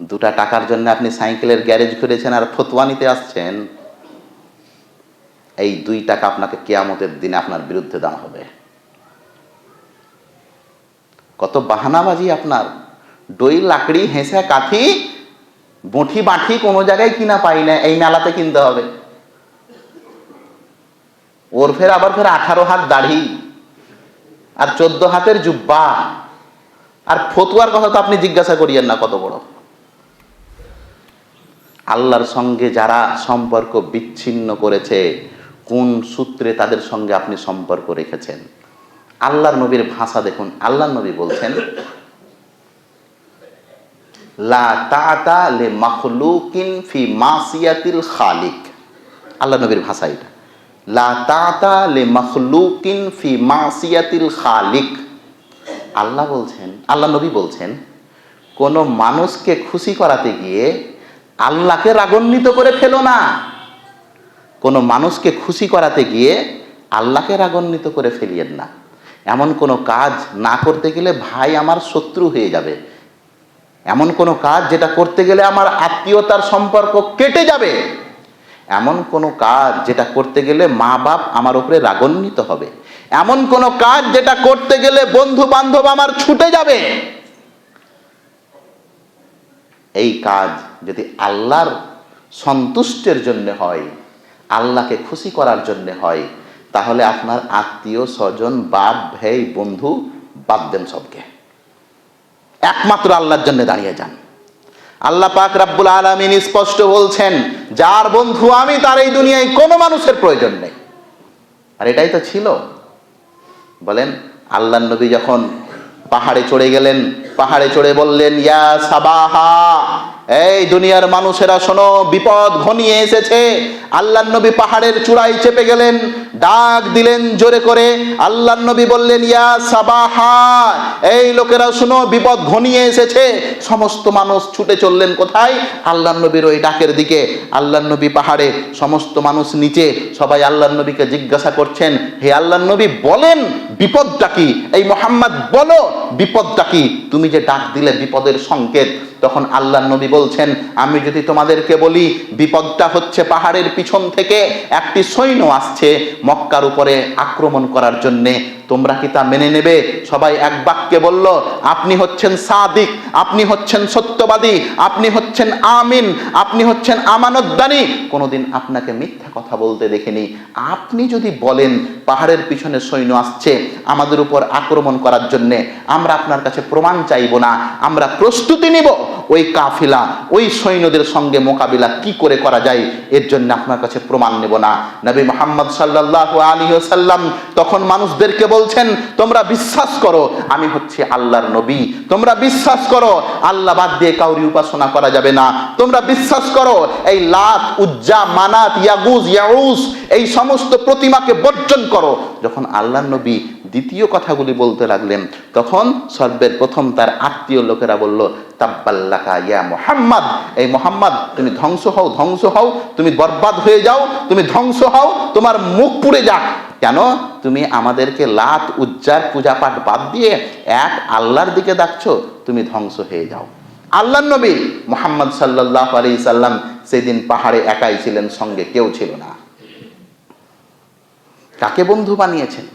দুটা টাকার জন্য আপনি সাইকেলের গ্যারেজ করেছেন আর ফতুয়া নিতে আসছেন, এই দুই টাকা আপনাকে কেয়ামতের দিনে আপনার বিরুদ্ধে দাম হবে। কত বাহানাবাজি আপনার। দই, লাকড়ি হেঁসা কাঠি বঁঠি বাঁঠি কোনো জায়গায় কিনা পাই না, এই মেলাতে কিনতে হবে। ওর ফের আবার ফের আঠারো হাত দাড়ি আর চোদ্দ হাতের জুব্বা। আর ফতুয়ার কথা তো আপনি জিজ্ঞাসা করিয়েন না কত বড়। আল্লাহর সঙ্গে যারা সম্পর্ক বিচ্ছিন্ন করেছে, কোন সূত্রে তাদের সঙ্গে আপনি সম্পর্ক রেখেছেন? আল্লাহর নবীর ভাষা দেখুন। আল্লাহর নবী বলছেন, লা তাতা লে মাখলুকিন ফি মাসিয়াতিল খালিক। আল্লাহ নবীর ভাষা এটা। লা লে মাখলুকিন ফি মাসিয়াতিল খালিক। আল্লাহ বলছেন আল্লাহ নবী বলছেন, কোনো মানুষকে খুশি করাতে গিয়ে আল্লাহকে রাগান্বিত করে ফেলো না। কোনো মানুষকে খুশি করাতে গিয়ে আল্লাহকে রাগান্বিত করে ফেলিয়েন না। এমন কোনো কাজ না করতে গেলে ভাই আমার শত্রু হয়ে যাবে। এমন কোনো কাজ যেটা করতে গেলে আমার আত্মীয়তার সম্পর্ক কেটে যাবে। এমন কোনো কাজ যেটা করতে গেলে মা বাপ আমার উপরে রাগান্বিত হবে। এমন কোনো কাজ যেটা করতে গেলে বন্ধু বান্ধব আমার ছুটে যাবে। এই কাজ যদি আল্লাহর সন্তুষ্টের জন্য হয়, আল্লাহকে খুশি করার জন্য হয়, তাহলে আপনার আত্মীয়, স্বজন, বাপ, ভাই, বন্ধু বাদ দেন সবকে। একমাত্র আল্লাহর জন্য দাঁড়িয়ে যান। আল্লাহ পাক রাব্বুল আলামিন স্পষ্ট বলছেন, যার বন্ধু আমি, তার এই দুনিয়ায় কোনো মানুষের প্রয়োজন নেই। আর এটাই তো ছিল। বলেন আল্লাহ নবী যখন পাহাড়ে চড়ে গেলেন, পাহাড়ে চড়ে বললেন, ইয়া সাবাহা এই দুনিয়ার মানুষেরা শোনো, বিপদ ঘনিয়ে এসেছে। আল্লাহ নবী পাহাড়ের চূড়ায় চেপে গেলেন, ডাক দিলেন জোরে করে। আল্লাহ নবী বললেন, ইয়া সাবাহা, এই লোকেরা শোনো, বিপদ ঘনিয়ে এসেছে। সমস্ত মানুষ ছুটে চললেন কোথায়? আল্লাহ নবীর ওই ডাকের দিকে। আল্লাহ নবী পাহাড়ে, সমস্ত মানুষ নিচে, সবাই আল্লাহ নবীকে জিজ্ঞাসা করছেন, হে আল্লাহ নবী, বলেন, বিপদটা কি? এই মোহাম্মদ, বলো, বিপদটা কি? তুমি যে ডাক দিলে, বিপদের সংকেত তখন আল্লাহ নবী বলছেন, আমি যদি তোমাদেরকে বলি, বিপদটা হচ্ছে পাহাড়ের পিছন থেকে, একটি সৈন্য আসছে মক্কার উপরে আক্রমণ করার জন্যে তোমরা কি তা মেনে নেবে? সবাই এক বাক্যে বলল, আপনি হচ্ছেন সাদিক, আপনি হচ্ছেন সত্যবাদী, আপনি হচ্ছেন আমিন, আপনি হচ্ছেন আমানতদানী। কোনোদিন আপনাকে মিথ্যা কথা বলতে দেখিনি। আপনি যদি বলেন, পাহাড়ের পিছনে সৈন্য আসছে আমাদের উপর আক্রমণ করার জন্যে, আমরা আপনার কাছে প্রমাণ চাইব না, আমরা প্রস্তুতি নিব। ওই কাফিলা, ওই সৈন্যদের সঙ্গে মোকাবিলা কি করে করা যায়, এর জন্য আপনার কাছে প্রমাণ নেব না। নবী মোহাম্মদ সাল্লাহ আলী সাল্লাম তখন মানুষদেরকে বলছেন, তোমরা বিশ্বাস করো, আমি হচ্ছে আল্লাহর নবী। তোমরা বিশ্বাস করো, আল্লাহ বাদ দিয়ে কাউরি উপাসনা করা যাবে না। তোমরা বিশ্বাস করো, এই লাত, উজ্জা, মানাত, ইয়াগুজ, ইয়াউস, এই সমস্ত প্রতিমাকে বর্জন করো। যখন আল্লাহর নবী দ্বিতীয় কথাগুলি বলতে লাগলেন। তখন সর্বের প্রথম তার আত্মীয় লোকেরা বলল তাব্বাল্লাকা ইয়া মোহাম্মদ। এই মোহাম্মদ, তুমি ধ্বংস হও ধ্বংস হও, তুমি বরবাদ হয়ে যাও, তুমি ধ্বংস হও, তোমার মুখ পুড়ে যাক। কেন? তুমি আমাদেরকে লাত উজ্জার পূজা পাঠ বাদ দিয়ে এক আল্লাহর দিকে ডাকছো, তুমি ধ্বংস হয়ে যাও। আল্লাহ নবী মোহাম্মদ সাল্লাহ আলি সাল্লাম সেদিন পাহাড়ে একাই ছিলেন, সঙ্গে কেউ ছিল না। কাকে বন্ধু বানিয়েছেন?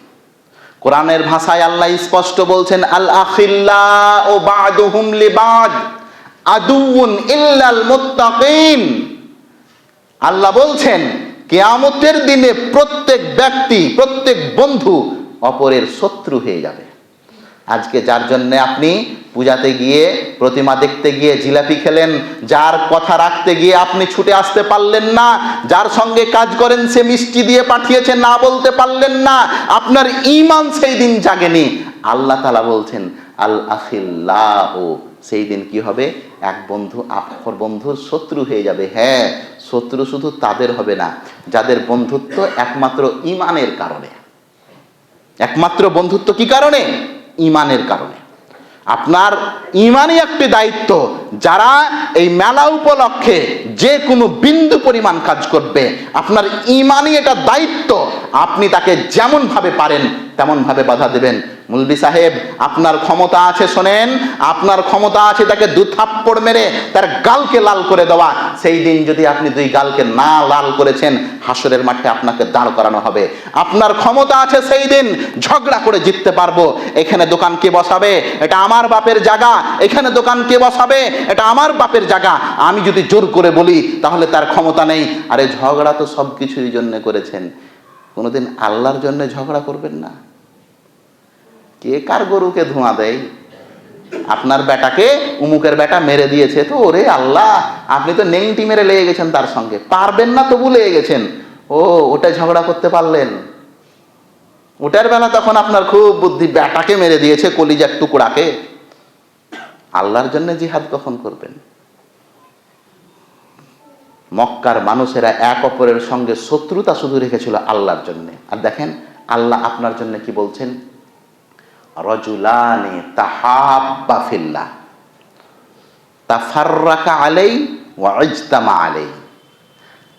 কোরআনের ভাষায় আল্লাহ স্পষ্ট বলছেন, আল আখিল্লা ও বাদুহুম লিবাদ, আদুউন ইল্লাল মুত্তাকিন। আল্লাহ বলছেন, কেয়ামতের দিনে প্রত্যেক ব্যক্তি, প্রত্যেক বন্ধু অপরের শত্রু হয়ে যাবে। আজকে যার জন্যে আপনি পূজাতে গিয়ে, প্রতিমা দেখতে গিয়ে, জিলাপি খেলেন, যার কথা রাখতে গিয়ে আপনি ছুটে আসতে পারলেন না, যার সঙ্গে কাজ করেন, সে মিষ্টি দিয়ে পাঠিয়েছে, না বলতে পারলেন না, আপনার ইমান সেই দিন জাগেনি। আল্লাহ তালা বলছেন, আল আখিল্লাহ। সেই দিন কি হবে? এক বন্ধু আপর বন্ধুর শত্রু হয়ে যাবে। হ্যাঁ শত্রু শুধু তাদের হবে না, যাদের বন্ধুত্ব একমাত্র ইমানের কারণে। একমাত্র বন্ধুত্ব কি কারণে? ইমানের কারণে। আপনার ইমানই একটি দায়িত্ব, যারা এই মেলা উপলক্ষে যে কোনো বিন্দু পরিমাণ কাজ করবে, আপনার ইমানই এটা দায়িত্ব, আপনি তাকে যেমনভাবে পারেন, তেমনভাবে বাধা দেবেন। মুলবি সাহেব, আপনার ক্ষমতা আছে শোনেন, আপনার ক্ষমতা আছে তাকে দু থাপ্পড় মেরে তার গালকে লাল করে দেওয়া। সেই দিন যদি আপনি দুই গালকে না লাল করেছেন, হাসরের মাঠে আপনাকে দাঁড় করানো হবে। আপনার ক্ষমতা আছে সেই দিন ঝগড়া করে জিততে পারব। এখানে দোকান কে বসাবে? এটা আমার বাপের জায়গা। এখানে দোকান কে বসাবে? এটা আমার বাপের জায়গা। আমি যদি জোর করে বলি, তাহলে তার ক্ষমতা নেই। আরে ঝগড়া তো সব কিছুর জন্য করেছেন। কোনোদিন আল্লাহর জন্য ঝগড়া করবেন না। কে কার গরুকে ধোঁয়া দেয়? আপনার বেটাকে উমুকের বেটা মেরে দিয়েছে। তো ওরে আল্লাহ, আপনি তো নেংটি মেরে লেগে গেছেন তার সঙ্গে। পারবেন না তবু লেগে গেছেন। ও, ওটা ঝগড়া করতে পারলেন। ওটার বেলা তখন আপনার খুব বুদ্ধি, বেটাকে মেরে দিয়েছে কলিজার টুকরাকে। আল্লাহর জন্য জিহাদ কখন করবেন? মক্কার মানুষেরা এক অপরের সঙ্গে শত্রুতা শুধু রেখেছিল আল্লাহর জন্য। আর দেখেন, আল্লাহ আপনার জন্য কি বলছেন? রজুলানে তাহাব্বা ফিল্লাহ। তাফাররাকা আলাই ওয়া ইজতামা আলাই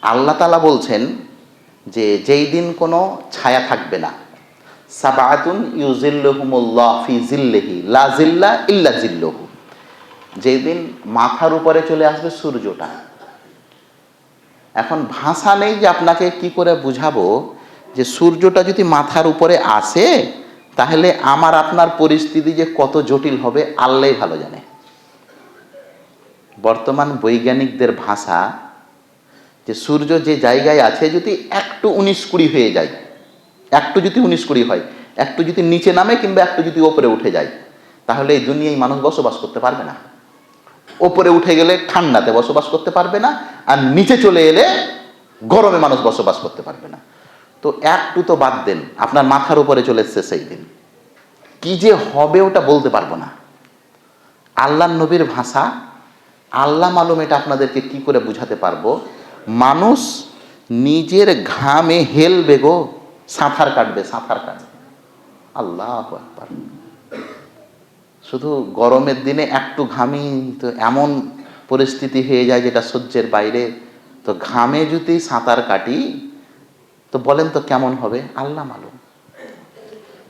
আল্লাহ তালা বলছেন যে, যেই দিন কোনো ছায়া থাকবে না সাবাতুন ইউজিল্লুহুমুল্লাহ ফি জিল্লিহি লা জিল্লা ইল্লা জিল্লুহু যেই দিন মাথার উপরে চলে আসবে সূর্যটা। এখন ভাষা নেই যে আপনাকে কি করে বুঝাবো যে সূর্যটা যদি মাথার উপরে আসে তাহলে আমার আপনার পরিস্থিতি যে কত জটিল হবে আল্লাহ ভালো জানে। বর্তমান বৈজ্ঞানিকদের ভাষা যে সূর্য যে জায়গায় আছে, যদি একটু উনিশ কুড়ি হয়ে যায়, একটু যদি উনিশ কুড়ি হয়, একটু যদি নিচে নামে কিংবা একটু যদি ওপরে উঠে যায়, তাহলে এই দুনিয়ায় মানুষ বসবাস করতে পারবে না। ওপরে উঠে গেলে ঠান্ডাতে বসবাস করতে পারবে না, আর নিচে চলে এলে গরমে মানুষ বসবাস করতে পারবে না। তো একটু তো বাদ দেন, আপনার মাথার উপরে চলে এসছে সেই দিন। কি যে হবে ওটা বলতে পারব না। আল্লাহ নবীর ভাষা, আল্লাহ মালুম এটা আপনাদেরকে কি করে বুঝাতে পারব? মানুষ নিজের ঘামে হেলবে গো, সাঁতার কাটবে সাঁতার কাটবে। আল্লাহ একবার শুধু গরমের দিনে একটু ঘামি, তো এমন পরিস্থিতি হয়ে যায় যেটা সহ্যের বাইরে। তো ঘামে যদি সাঁতার কাটি তো বলেন তো কেমন হবে? আল্লাহ মালুম।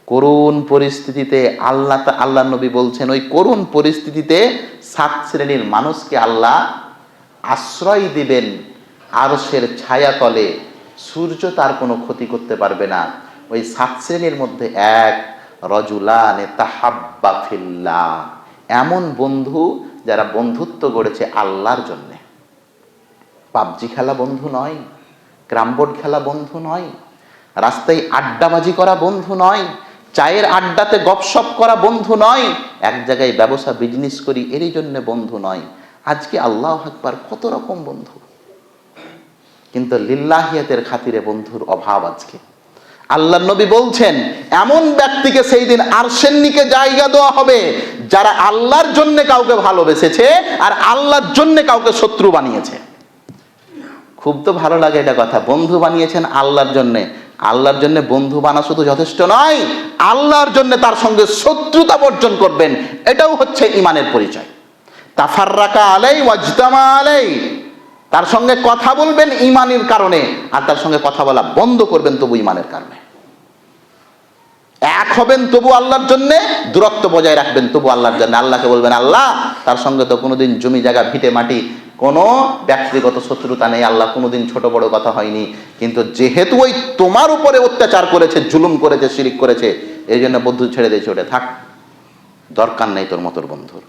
করুণ পরিস্থিতিতে আল্লাহ আল্লাহ নবী বলছেন, ওই করুণ পরিস্থিতিতে সাত শ্রেণির মানুষকে আল্লাহ আশ্রয় দিবেন আরসের ছায়া তলে সূর্য তার কোনো ক্ষতি করতে পারবে না। ওই সাত শ্রেণির মধ্যে এক, রজুলানে তাহাব্বা ফিল্লাহ। এমন বন্ধু যারা বন্ধুত্ব গড়েছে আল্লাহর জন্যে। পাবজি খেলা বন্ধু নয়। ক্রামবোর্ড খেলা বন্ধু নয়, রাস্তায় আড্ডাবাজি করা বন্ধু নয়, চায়ের আড্ডাতে গপসপ করা বন্ধু নয়, এক জায়গায় ব্যবসা বিজনেস করি, এরই জন্য বন্ধু নয়। আজকে আল্লাহ আকবার কত রকম বন্ধু। কিন্তু লিল্লাহিয়াতের খাতিরে বন্ধুর অভাব আজকে। আল্লাহ নবী বলছেন, এমন ব্যক্তিকে সেই দিন আরশেন্নিকে জায়গা দেওয়া হবে, যারা আল্লাহর জন্য কাউকে ভালোবেসেছে আর আল্লাহর জন্য কাউকে শত্রু বানিয়েছে। খুব তো ভালো লাগে এটা কথা। বন্ধু বানিয়েছেন আল্লাহর জন্য। আল্লাহর জন্য বন্ধু বানা শুধু যথেষ্ট নয়, আল্লাহর জন্য তার সঙ্গে শত্রুতা বর্জন করবেন, এটাও হচ্ছে ইমানের পরিচয়। তাফাররাকা আলাই ওয়াজতামা আলাই। তার সঙ্গে কথা বলবেন ইমানের কারণে, আর তার সঙ্গে কথা বলা বন্ধ করবেন তবু ইমানের কারণে। এক হবেন তবু আল্লাহর জন্যে, দূরত্ব বজায় রাখবেন তবু আল্লাহর জন্য। আল্লাহকে বলবেন, আল্লাহ, তার সঙ্গে তো কোনোদিন জমি জায়গা, ভিটে, মাটি কোনো ব্যক্তিগত শত্রুতা নেই। আল্লাহ কোনোদিন ছোট বড় কথা হয়নি। কিন্তু যেহেতু ওই তোমার উপরে অত্যাচার করেছে, জুলুম করেছে, শিরিক করেছে, এই জন্য বন্ধু ছেড়ে দিয়েছে ওটা থাক, দরকার নেই তোর মতোর বন্ধুর।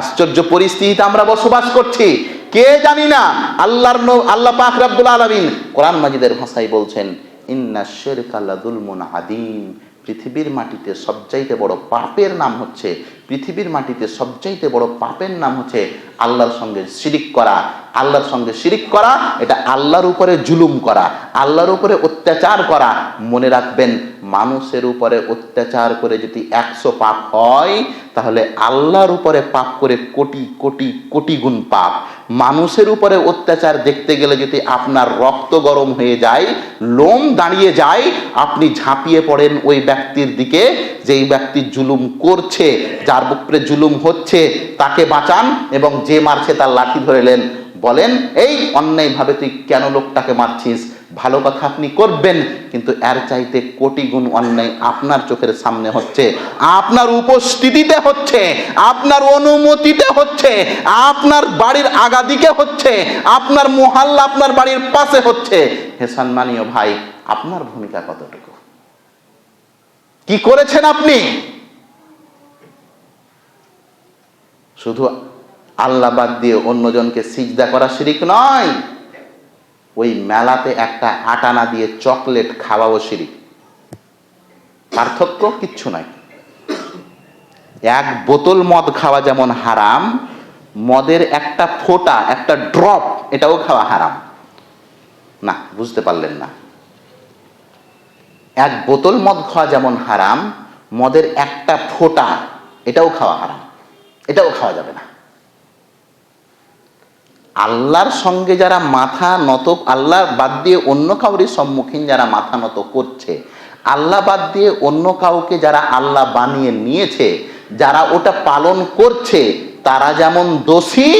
আশ্চর্য পরিস্থিতিতে আমরা বসবাস করছি। কে জানি না, আল্লাহর আল্লাহ পাক রাব্বুল আলামিন কোরআন মাজিদের ভাষায় বলছেন, ইন্না শিরকা লাযুলমুন আদিম পৃথিবীর মাটিতে সবচাইতে বড় পাপের নাম হচ্ছে, পৃথিবীর মাটিতে সবচাইতে বড় পাপের নাম হচ্ছে আল্লাহর সঙ্গে শিরিক করা। আল্লাহর সঙ্গে শিরিক করা, এটা আল্লাহর উপরে জুলুম করা, আল্লাহর উপরে অত্যাচার করা। মনে রাখবেন, মানুষের উপরে অত্যাচার করে যদি একশো পাপ হয়, তাহলে আল্লাহর উপরে পাপ করে কোটি কোটি কোটি গুণ পাপ। মানুষের উপরে অত্যাচার দেখতে গেলে যদি আপনার রক্ত গরম হয়ে যায়, লোম দাঁড়িয়ে যায়, আপনি ঝাঁপিয়ে পড়েন ওই ব্যক্তির দিকে, যেই ব্যক্তি জুলুম করছে, যার উপরে জুলুম হচ্ছে, তাকে বাঁচান এবং যে মারছে তার লাঠি ধরেলেন বলেন, এই অন্যায়ভাবে তুই কেন লোকটাকে মারছিস? ভালো কথা আপনি করবেন, কিন্তু এর চাইতে কোটি গুণ অন্যায় আপনার চোখের সামনে হচ্ছে। আপনার উপস্থিতিতে হচ্ছে, আপনার অনুমতিতে হচ্ছে, আপনার বাড়ির আগাদিকে হচ্ছে, আপনার মোহাল্লা আপনার বাড়ির পাশে হচ্ছে। হে সম্মানীয় ভাই, আপনার ভূমিকা কতটুকু? কি করেছেন আপনি? শুধু আল্লাহ বাদ দিয়ে অন্যজনকে সিজদা করা শিরিক নয় ওই মেলাতে একটা আটানা দিয়ে চকলেট খাওয়াও শিরিক পার্থক্য কিচ্ছু নাই। এক বোতল মদ খাওয়া যেমন হারাম, মদের একটা ফোঁটা, একটা ড্রপ, এটাও খাওয়া হারাম। না, বুঝতে পারলেন না। এক বোতল মদ খাওয়া যেমন হারাম, মদের একটা ফোঁটা, এটাও খাওয়া হারাম। এটাও খাওয়া যাবে না। আল্লাহর সঙ্গে যারা মাথা নত, আল্লাহ বাদ দিয়ে অন্য কাউরির সম্মুখীন যারা মাথা নত করছে, আল্লাহ বাদ দিয়ে অন্য কাউকে যারা আল্লাহ বানিয়ে নিয়েছে, যারা ওটা পালন করছে, তারা যেমন দোষী,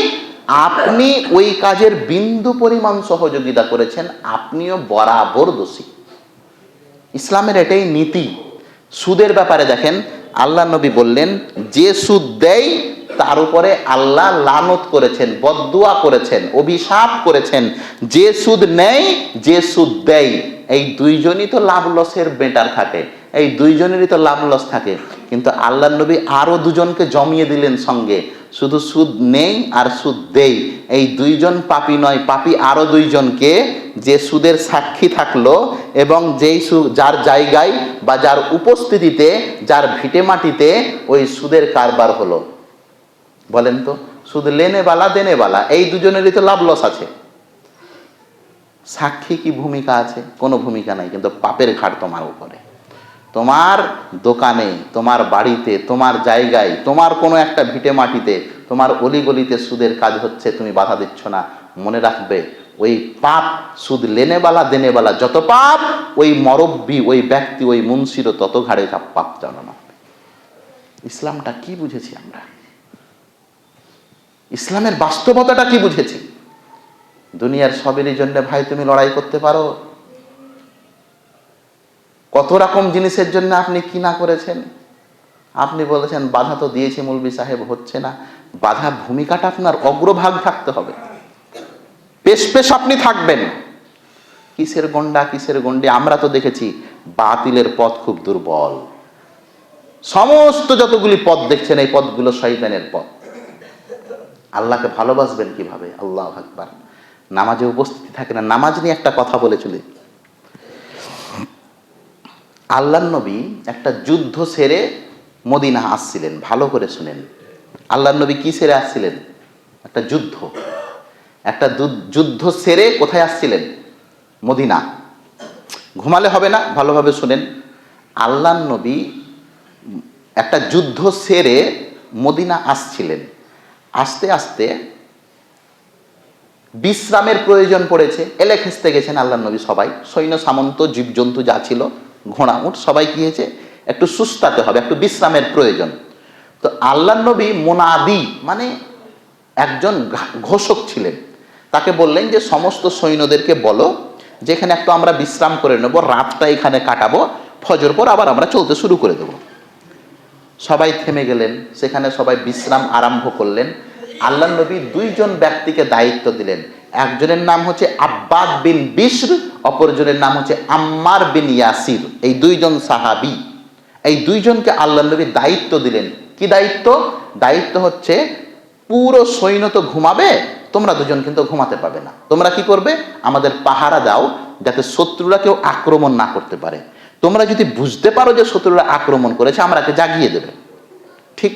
আপনি ওই কাজের বিন্দু পরিমাণ সহযোগিতা করেছেন, আপনিও বরাবর দোষী। ইসলামের এটাই নীতি। সুদের ব্যাপারে দেখেন, আল্লাহ নবী বললেন, যে সুদ দেয় তার উপরে আল্লাহ লানত করেছেন বদুয়া করেছেন, অভিশাপ করেছেন। যে সুদ নেয়, যে সুদ দেয়। এই দুইজনই তো লাভ লসের বেটার থাকে এই দুইজনেরই তো লাভ লস থাকে। কিন্তু আল্লাহ নবী আরও দুজনকে জমিয়ে দিলেন সঙ্গে। শুধু সুদ নেই আর সুদ দেই। এই দুইজন পাপি নয়, পাপি আরও দুইজনকে যে সুদের সাক্ষী থাকল এবং যেই সু- যার জায়গায় বা যার উপস্থিতিতে, যার ভিটে মাটিতে ওই সুদের কারবার হলো। বলেন তো, সুদ লেনে বালা, দেনে বালা, এই দুজনেরই তো লাভ লস আছে। সাক্ষী কি ভূমিকা আছে? কোনো ভূমিকা নাই, কিন্তু পাপের ঘাট তোমার উপরে। তোমার দোকানে, তোমার বাড়িতে, তোমার জায়গায়, তোমার কোনো একটা ভিটে মাটিতে, তোমার অলিগলিতে সুদের কাজ হচ্ছে, তুমি বাধা দিচ্ছ না। মনে রাখবে, ওই পাপ, সুদ লেনেবালা দেনেবালা যত পাপ, ওই মরব্বী, ওই ব্যক্তি, ওই মুন্সিরও তত ঘাড়ে পাপ জানানো। ইসলামটা কি বুঝেছি আমরা? ইসলামের বাস্তবতাটা কি বুঝেছি? দুনিয়ার সবেরই জন্য ভাই তুমি লড়াই করতে পারো। কত রকম জিনিসের জন্য আপনি কি না করেছেন? আপনি বলেছেন, বাধা তো দিয়েছি মৌলবি সাহেব, হচ্ছে না। বাধা ভূমিকাটা আপনার অগ্রভাগ থাকতে হবে। পেশ পেশ আপনি থাকবেন। কিসের গন্ডা, কিসের গন্ডি আমরা তো দেখেছি, বাতিলের পথ খুব দুর্বল। সমস্ত যতগুলি পথ দেখছেন, এই পথগুলো শয়তানের পথ। আল্লাহকে ভালোবাসবেন কীভাবে? আল্লাহ আকবার। নামাজে উপস্থিতি থাকে না। নামাজ নিয়ে একটা কথা বলে চলি। আল্লাহ নবী একটা যুদ্ধ সেরে মদিনা আসছিলেন। ভালো করে শুনেন। আল্লাহ নবী কি সেরে আসছিলেন? একটা যুদ্ধ। একটা যুদ্ধ সেরে কোথায় আসছিলেন? মদিনা। ঘুমালে হবে না, ভালোভাবে শুনেন। আল্লাহ নবী একটা যুদ্ধ সেরে মদিনা আসছিলেন। আস্তে আস্তে বিশ্রামের প্রয়োজন পড়েছে। এলে খেসতে গেছেন আল্লাহ নবী সবাই। সৈন্য, সামন্ত, জীবজন্তু যা ছিল, ঘোড়া উঠ সবাই কি হয়েছে? একটু সুস্তাতে হবে, একটু বিশ্রামের প্রয়োজন। তো আল্লাহ নবী মোনাদি মানে একজন ঘোষক ছিলেন। তাকে বললেন যে, সমস্ত সৈন্যদেরকে বলো, যেখানে একটু আমরা বিশ্রাম করে নেব, রাতটা এখানে কাটাবো, ফজর পর আবার আমরা চলতে শুরু করে দেবো। সবাই থেমে গেলেন, সেখানে সবাই বিশ্রাম আরম্ভ করলেন। আল্লাহ নবী দুইজন ব্যক্তিকে দায়িত্ব দিলেন। একজনের নাম হচ্ছে আব্বাদ বিন বিশর, অপরজনের নাম হচ্ছে আম্মার বিন ইয়াসির। এই দুইজন সাহাবি, এই দুইজনকে আল্লাহ নবী দায়িত্ব দিলেন। কি দায়িত্ব? দায়িত্ব হচ্ছে পুরো সৈন্য তো ঘুমাবে, তোমরা দুজন কিন্তু ঘুমাতে পাবে না। তোমরা কি করবে? আমাদের পাহারা দাও, যাতে শত্রুরা কেউ আক্রমণ না করতে পারে। তোমরা যদি বুঝতে পারো যে শত্রুরা আক্রমণ করেছে, আমরাকে জাগিয়ে দেবে। ঠিক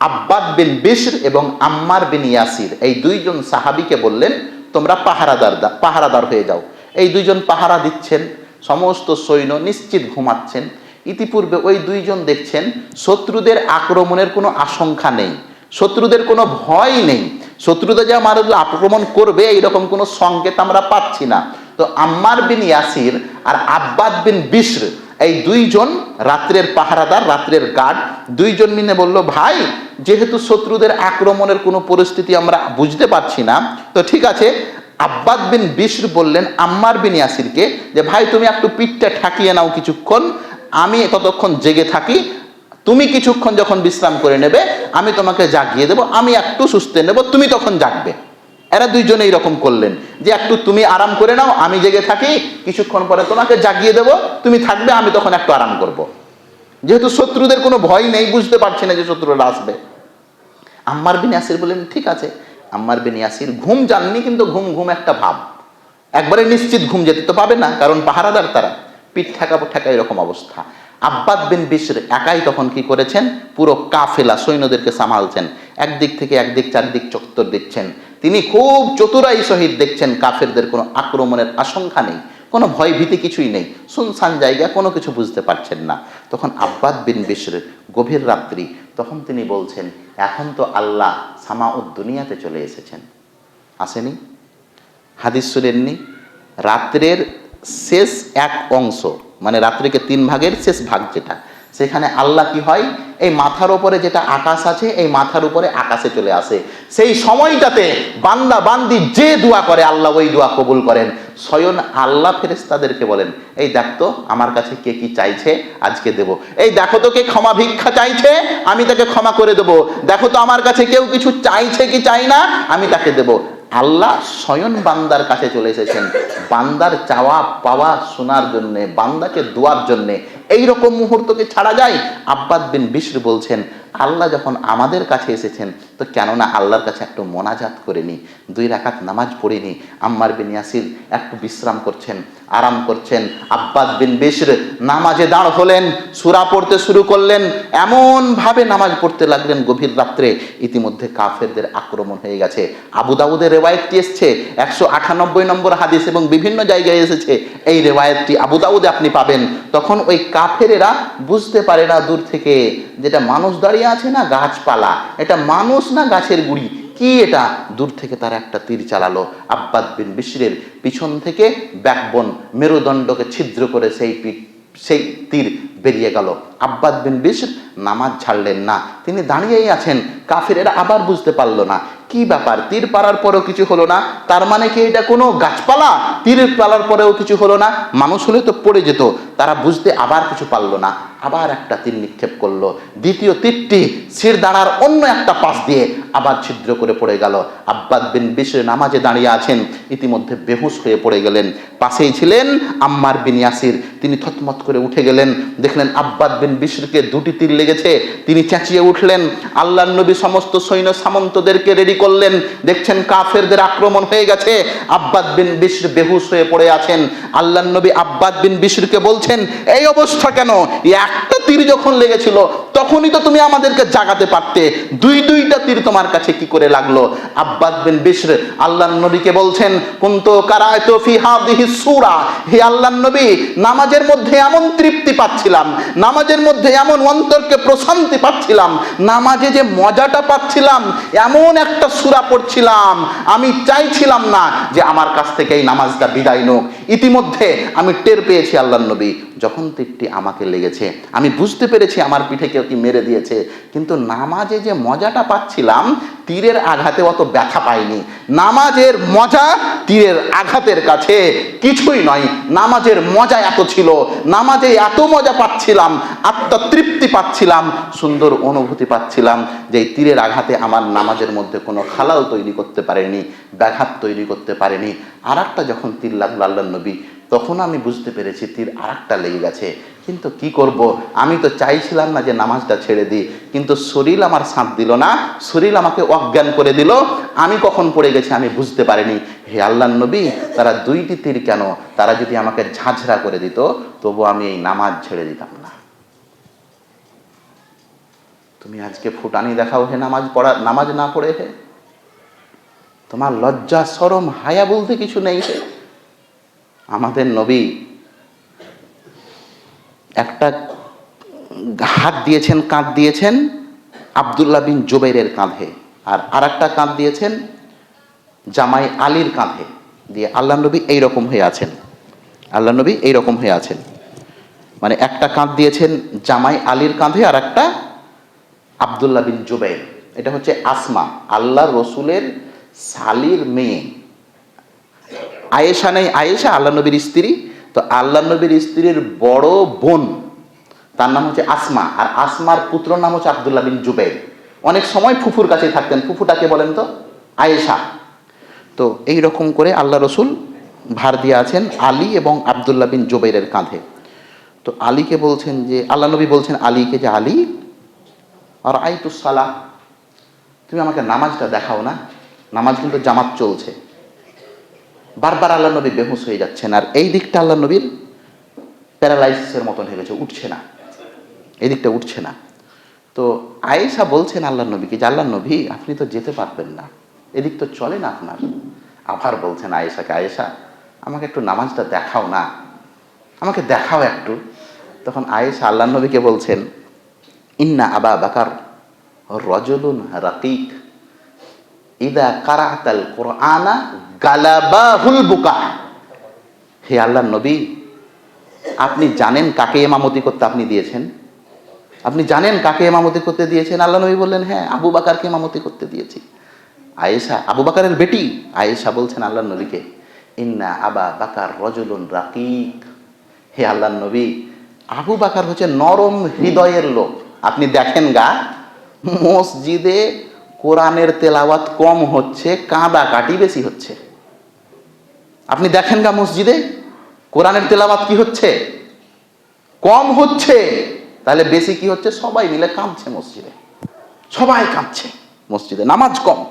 আব্বাদ বিন বিশর এবং আম্মার বিন ইয়াসির, এই দুইজন সাহাবিকে বললেন, তোমরা পাহারাদার পাহারাদার হয়ে যাও। এই দুইজন পাহারা দিচ্ছেন, সমস্ত সৈন্য নিশ্চিত ঘুমাচ্ছেন। ইতিপূর্বে ওই দুইজন দেখছেন, শত্রুদের আক্রমণের কোনো আশঙ্কা নেই, শত্রুদের কোনো ভয় নেই। শত্রুদের যে আমার আক্রমণ করবে, এইরকম কোনো সংকেত আমরা পাচ্ছি না। তো আম্মার বিন ইয়াসির আর আব্বাদ বিন বিশর, এই দুইজন রাত্রের পাহারাদার, রাত্রের গার্ড, দুইজন মিলে বলল, ভাই, যেহেতু শত্রুদের আক্রমণের কোনো পরিস্থিতি আমরা বুঝতে পারছি না, তো ঠিক আছে। আব্বাদ বিন বিশর বললেন আম্মার বিন ইয়াসিরকে যে, ভাই, তুমি একটু পিঠটা ঠাকিয়ে নাও কিছুক্ষণ, আমি ততক্ষণ জেগে থাকি, তুমি কিছুক্ষণ যখন বিশ্রাম করে নেবে, আমি তোমাকে জাগিয়ে দেবো, আমি একটু সুস্থে নেব, তুমি তখন জাগবে। এরা দুইজনে এইরকম করলেন যে, একটু তুমি আরাম করে নাও, আমি জেগে থাকি, কিছুক্ষণ পরে তোমাকে জাগিয়ে দেবো, তুমি থাকবে, আমি তখন একটু আরাম করব। যেহেতু শত্রুদের কোনো ভয় নেই, বুঝতে পারছি না যে শত্রুরা আসবে। আম্মার বিন ইয়াসির বললেন, ঠিক আছে। আম্মার বিন ইয়াসির ঘুম জাননি, কিন্তু ঘুম ঘুম একটা ভাব। একবারে নিশ্চিত ঘুম যেতে তো পাবে না, কারণ পাহারাদার তারা, পিঠ ঠেকা ঠেকা এরকম অবস্থা। আব্বাদ বিন বিশর একাই তখন কি করেছেন? পুরো কাফেলা সৈন্যদেরকে সামালছেন, একদিক থেকে একদিক, চারদিক চত্বর দিচ্ছেন। তিনি খুব চতুরাই সহিত দেখছেন কাফেরদের কোনো আক্রমণের আশঙ্কা নেই, কোনো ভয় ভীতি কিছুই নেই শুনশান জায়গা কোনো কিছু বুঝতে পারছেন না। তখন আব্বাদ বিন বিশর গভীর রাত্রি, তখন তিনি বলছেন, এখন তো আল্লাহ সামা দুনিয়াতে চলে এসেছেন। আসেনি? হাদিস শুনেননি? রাত্রের শেষ এক অংশ মানে রাত্রিকে তিন ভাগের শেষ ভাগ যেটা সেখানে আল্লাহ কি হয়? এই মাথার উপরে যেটা আকাশ আছে, এই মাথার উপরে আকাশে চলে আসে। সেই সময়টাতে বান্দা বান্দি যে দোয়া করে, আল্লাহ ওই দোয়া কবুল করেন। স্বয়ং আল্লাহ ফেরেস্তাদেরকে বলেন, এই দেখ তো, আমার কাছে কে কি চাইছে, আজকে দেব। এই দেখো তো কে ক্ষমা ভিক্ষা চাইছে, আমি তাকে ক্ষমা করে দেব। দেখো তো আমার কাছে কেউ কিছু চাইছে কি চাই না, আমি তাকে দেব। আল্লাহ স্বয়ং বান্দার কাছে চলে এসেছেন। বান্দার চাওয়া পাওয়া শোনার জন্যে, বান্দাকে দোয়ার জন্যে এইরকম মুহূর্তকে ছাড়া যায়। আব্বাদ বিন বিশর বলছেন, আল্লাহ যখন আমাদের কাছে এসেছেন, তো কেননা আল্লাহর কাছে একটু মোনাজাত করে নি, দুই রাকাত নামাজ পড়িনি আম্মার বিন ইয়াসির একটু বিশ্রাম করছেন। আরাম করছেন। আব্বাদ বিন বিশর নামাজে দাঁড় হলেন, সুরা পড়তে শুরু করলেন, এমনভাবে নামাজ পড়তে লাগলেন গভীর রাত্রে, ইতিমধ্যে কাফেরদের আক্রমণ হয়ে গেছে। আবু দাউদের রেওয়ায়তটি এসছে, একশো আটানব্বই নম্বর হাদিস এবং বিভিন্ন জায়গায় এসেছে। এই রেওয়ায়তটি আবু দাউদে আপনি পাবেন। তখন ওই কাফেরেরা বুঝতে পারে না দূর থেকে, যেটা মানুষ দাঁড়িয়ে আছে না গাছপালা, এটা মানুষ না গাছের গুড়ি কি এটা? দূর থেকে তারা একটা তীর চালালো। আব্বাদ বিন বিশরের পিছন থেকে ব্যাকবন মেরুদণ্ডকে ছিদ্র করে সেই সেই তীর বেরিয়ে গেল। আব্বাদ বিন বিশর নামাজ ছাড়লেন না। তিনি দাঁড়িয়েই আছেন। কাফেরেরা আবার বুঝতে পারল না। কি ব্যাপার? তীর পাড়ার পরেও কিছু হলো না? তার মানে কি এটা কোনো গাছপালা? তীর পালার পরেও কিছু হলো না? মানুষ হলে তো পড়ে যেত। তারা বুঝতে আবার কিছু পারল না। আবার একটা তীর নিক্ষেপ করল। দ্বিতীয় তীরটি শির দাঁড়ার অন্য একটা পাশ দিয়ে আবার ছিদ্র করে পড়ে গেল। আব্বাদ বিন বিশর নামাজে দাঁড়িয়ে আছেন, ইতিমধ্যে বেহুশ হয়ে পড়ে গেলেন। পাশেই ছিলেন আম্মার বিন ইয়াসির। তিনি থতমত করে উঠে গেলেন। দেখলেন আব্বাদ বিন বিশরকে দুটি তীর লেগেছে। তিনি চেঁচিয়ে উঠলেন আল্লাহ নবী সমস্ত সৈন্য সামন্তদেরকে রেডি করলেন। দেখছেন কাফেরদের আক্রমণ হয়ে গেছে। আব্বাদ বিন বিশর বেহুশ হয়ে পড়ে আছেন। আল্লাহ নবী আব্বাদ বিন বিশরকে বলছেন, এই অবস্থা কেন? একটা তীর যখন লেগেছিল, তখনই তো তুমি আমাদেরকে জাগাতে পারতে। দুই দুইটা তীর তোমার কাছে কি করে লাগল? আব্বাদ বিন বিশর আল্লাহ নবীকে বলছেন, কুন্ত কারায়তো ফি হাদিহি সূরা? হে আল্লাহ নবী, নামাজের মধ্যে এমন তৃপ্তি পাচ্ছিলাম, নামাজের মধ্যে এমন অন্তরকে প্রশান্তি পাচ্ছিলাম, নামাজে যে মজাটা পাচ্ছিলাম, এমন একটা সূরা পড়ছিলাম, আমি চাইছিলাম না যে আমার কাছ থেকে এই নামাজটা বিদায় নোক। ইতিমধ্যে আমি টের পেয়েছি আল্লাহ নবী, যখন তীরটি আমাকে লেগেছে আমি বুঝতে পেরেছি আমার পিঠে কেউ কি মেরে দিয়েছে। কিন্তু নামাজে যে মজাটা পাচ্ছিলাম, তীরের আঘাতে অত ব্যথা পাইনি। নামাজের মজা তীরের আঘাতের কাছে কিছুই নয়। নামাজের মজা এত ছিল, নামাজে এত মজা পাচ্ছিলাম, আত্মতৃপ্তি পাচ্ছিলাম, সুন্দর অনুভূতি পাচ্ছিলাম যে তীরের আঘাতে আমার নামাজের মধ্যে কোনো খালাল তৈরি করতে পারেনি, ব্যাঘাত তৈরি করতে পারেনি। আর একটা যখন তীর লাগল আল্লাহ নবী তখন আমি বুঝতে পেরেছি তীর আর একটা লেগে গেছে। কিন্তু কি করব? আমি তো চাইছিলাম না যে নামাজটা ছেড়ে দিই, কিন্তু শরীর আমার সাঁত দিল না, শরীর আমাকে অজ্ঞান করে দিল। আমি কখন পড়ে গেছি আমি বুঝতে পারিনি। হে আল্লাহ নবী, তারা দুইটি তীর কেন? তারা যদি আমাকে ঝাঁঝরা করে দিত, তবু আমি এই নামাজ ছেড়ে দিতাম না। তুমি আজকে ফুটানি দেখাও হে নামাজ পড়া, নামাজ না পড়ে হে? তোমার লজ্জা সরম হায়া বলতে কিছু নেই হে। আমাদের নবী একটা হাত দিয়েছেন, কাঁধ দিয়েছেন আবদুল্লাহ বিন জুবাইরের কাঁধে। আর আর একটা কাঁধ দিয়েছেন জামাই আলীর কাঁধে। দিয়ে আল্লাহ নবী এইরকম হয়ে আছেন। আল্লাহ নবী এইরকম হয়ে আছেন। মানে একটা কাঁধ দিয়েছেন জামাই আলীর কাঁধে আর একটা আবদুল্লাহ বিন জুবাইর। এটা হচ্ছে আসমা আল্লাহ রসুলের সালির মেয়ে। আয়েশা নেই, আয়েশা আল্লাহ নবীর স্ত্রী। তো আল্লাহ নবীর স্ত্রীর বড় বোন, তার নাম হচ্ছে আসমা। আর আসমার পুত্র নাম হচ্ছে আবদুল্লাহ বিন জুবের অনেক সময় ফুফুর কাছে থাকতেন। ফুফুটাকে বলেন তো? আয়েশা। তো এই রকম করে আল্লাহ রসুল ভার দিয়ে আছেন আলী এবং আবদুল্লাহ বিন জুবেরের কাঁধে। তো আলীকে বলছেন যে, আল্লাহ নবী বলছেন আলীকে যে আলী আর আইতুসালা তুমি আমাকে নামাজটা দেখাও না। নামাজ কিন্তু জামাত চলছে। বারবার আল্লাহ নবী বেহুশ হয়ে যাচ্ছেন, আর এই দিকটা আল্লাহ নবীর প্যারালাইসিসের মতন হয়ে গেছে, উঠছে না। এই দিকটা উঠছে না। তো আয়েশা বলছেন আল্লাহ নবীকে যে আল্লাহ নবী, আপনি তো যেতে পারবেন না। এদিক তো চলে না আপনার। আবার বলছেন আয়েশাকে, আয়েশা, আমাকে একটু নামাজটা দেখাও না। আমাকে দেখাও একটু। তখন আয়েশা আল্লাহ নবীকে বলছেন, ইন্না আবা বাকার রজলুন রাকিক। ইদা কারাতাল কোরআনা গালাবাহুল বুকা হে আল্লাহ নবী, আপনি জানেন কাকে এমামতি করতে আপনি দিয়েছেন? আপনি জানেন কাকে এমামতি করতে দিয়েছেন? আল্লাহ নবী বললেন হ্যাঁ আবু বাকারকে এমামতি করতে দিয়েছি। আয়েশা, আবু বাকারের বেটি, আয়েশা বলছেন আল্লাহ নবীকে, ইন্না আবা বাকার রজলুন রাকিক। হে আল্লাহ নবী, আবু বাকার হচ্ছে নরম হৃদয়ের লোক। আপনি দেখেন গা, মসজিদে কোরআনের তেলাওয়াত কম হচ্ছে, কাঁদা কাটি বেশি হচ্ছে। আপনি দেখেন গা মসজিদে, কোরআনের তেলাওয়াত কি হচ্ছে? কম হচ্ছে। তাহলে বেশি কি হচ্ছে? সবাই মিলে কাঁদছে মসজিদে। সবাই কাঁদছে মসজিদে, নামাজ কম।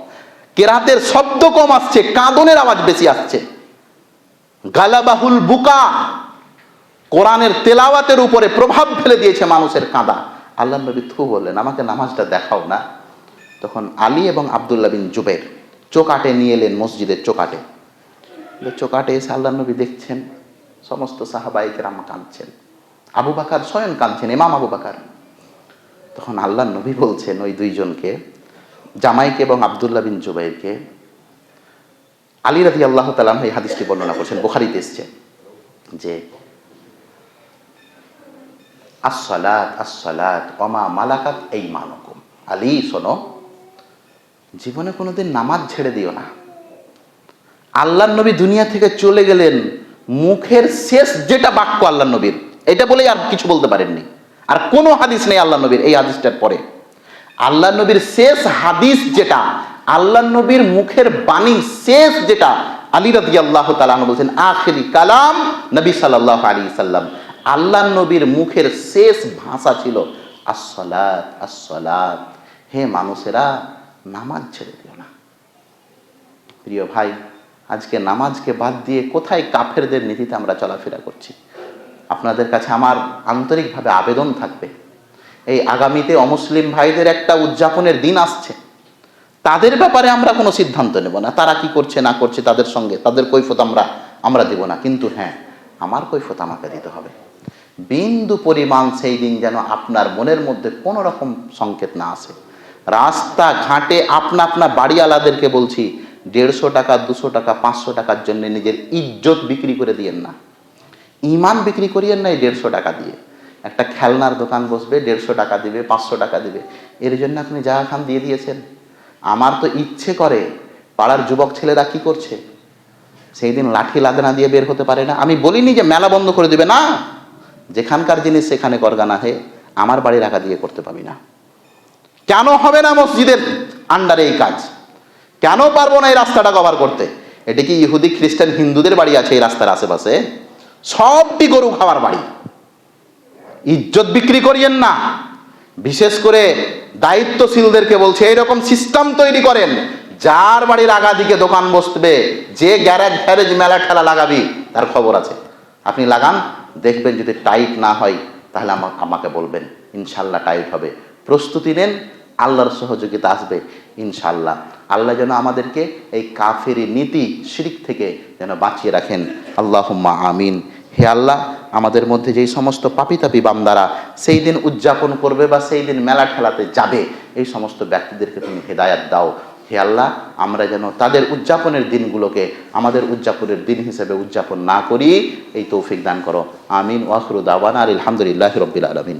কেরাতের শব্দ কম আসছে, কাঁদনের আওয়াজ বেশি আসছে। গালাবাহুল বুকা কোরআনের তেলাওয়াতের উপরে প্রভাব ফেলে দিয়েছে মানুষের কাঁদা। আল্লাহ নবী থু বললেন, আমাকে নামাজটা দেখাও না। তখন আলী এবং আবদুল্লাহ বিন জুবের চোকাটে নিয়ে এলেন মসজিদের চোকাটে। চোকাটে এসে আল্লাহ নবী দেখছেন, সমস্ত সাহাবাই কেরাম কাঁদছেন। আবু বাকার স্বয়ং কাঁদছেন, ইমাম আবু বাকার। তখন আল্লাহ নবী বলছেন, ওই দুইজনকে, জামাইকে এবং আবদুল্লাহ বিন জুবাইরকে, আলী রাজি আল্লাহ তালাম এই হাদিসটি বর্ণনা করছেন, বোখারিতে এসছে যে আসলাত আসলাত অমা মালাকাত এই মানকুম আলী, শোনো জীবনে কোনোদিন নামাজ ছেড়ে দিও না। আল্লাহ নবী দুনিয়া থেকে চলে গেলেন, মুখের শেষ যেটা বাক্য আল্লাহ নবীর, এটা বলেই আর কিছু বলতে পারেননি। আর কোনো হাদিস নেই আল্লাহ নবীর এই হাদিসটার পরে। আল্লাহ নবীর শেষ হাদিস যেটা আল্লাহ নবীর মুখের বাণী শেষ যেটা, আলী রাদি আল্লাহ তালান বলছেন, আখেরি কালাম নবী সাল্লাহ আলী সাল্লাম। আল্লাহ নবীর মুখের শেষ ভাষা ছিল আসলাত আসলাত হে মানুষেরা নামাজ ছেড়ে দিও না। প্রিয় ভাই, আজকে নামাজকে বাদ দিয়ে কোথায় কাফেরদের নীতিতে আমরা চলাফেরা করছি? আপনাদের কাছে আমার আন্তরিকভাবে আবেদন থাকবে, এই আগামীতে অমুসলিম ভাইদের একটা উদযাপনের দিন আসছে। তাদের ব্যাপারে আমরা কোনো সিদ্ধান্ত নেব না। তারা কি করছে, না করছে, তাদের সঙ্গে, তাদের কৈফত আমরা আমরা দেব না। কিন্তু হ্যাঁ আমার কৈফত আমাকে দিতে হবে। বিন্দু পরিমাণ সেই দিন যেন আপনার মনের মধ্যে কোনো রকম সংকেত না আসে। রাস্তা ঘাটে আপনা আপনা বাড়িওয়ালাদেরকে বলছি, দেড়শো টাকা, দুশো টাকা, পাঁচশো টাকার জন্য নিজের ইজ্জত বিক্রি করে দিয়েন না। ইমান বিক্রি করিয়েন না এই দেড়শো টাকা দিয়ে। একটা খেলনার দোকান বসবে, দেড়শো টাকা দিবে, পাঁচশো টাকা দিবে। এর জন্য আপনি যা খান দিয়ে দিয়েছেন। আমার তো ইচ্ছে করে পাড়ার যুবক ছেলেরা কি করছে? সেই দিন লাঠি লাদনা দিয়ে বের হতে পারে না। আমি বলিনি যে মেলা বন্ধ করে দিবে, না। যেখানকার জিনিস সেখানে করগানা হে। আমার বাড়ি রাখা দিয়ে করতে পাবি না। কেন হবে না মসজিদের আন্ডারে এই কাজ? কেন পারব না এই রাস্তাটা কভার করতে? এটা কি ইহুদি, খ্রিস্টান, হিন্দুদের বাড়ি আছে এই রাস্তার আশেপাশে? সবটি গরু খাওয়ার বাড়ি। ইজ্জত বিক্রি করিয়েন না। বিশেষ করে দায়িত্বশীলদেরকে বলছে, এইরকম সিস্টেম তৈরি করেন। যার বাড়ির আগা দিকে দোকান বসবে, যে গ্যারেজ গ্যারেজ মেলা, ঠেলা লাগাবি, তার খবর আছে। আপনি লাগান, দেখবেন যদি টাইট না হয়, তাহলে আমা- আমাকে বলবেন। ইনশাল্লাহ টাইট হবে। প্রস্তুতি নেন আল্লাহর সহযোগিতা আসবে ইনশাল্লাহ আল্লাহ যেন আমাদেরকে এই কাফেরি নীতি, শিরিক থেকে যেন বাঁচিয়ে রাখেন। আল্লাহুম্মা আমিন। হে আল্লাহ, আমাদের মধ্যে যেই সমস্ত পাপিতাপি বান্দারা সেই দিন উদযাপন করবে বা সেই দিন মেলা ঠেলাতে যাবে, এই সমস্ত ব্যক্তিদেরকে তুমি হেদায়াত দাও। হে আল্লাহ, আমরা যেন তাদের উদযাপনের দিনগুলোকে আমাদের উদযাপনের দিন হিসেবে উদযাপন না করি, এই তৌফিক দান করো। আমিন ওয়াখরুদ আওয়ান আলহামদুলিল্লাহ রবিল আলমিন।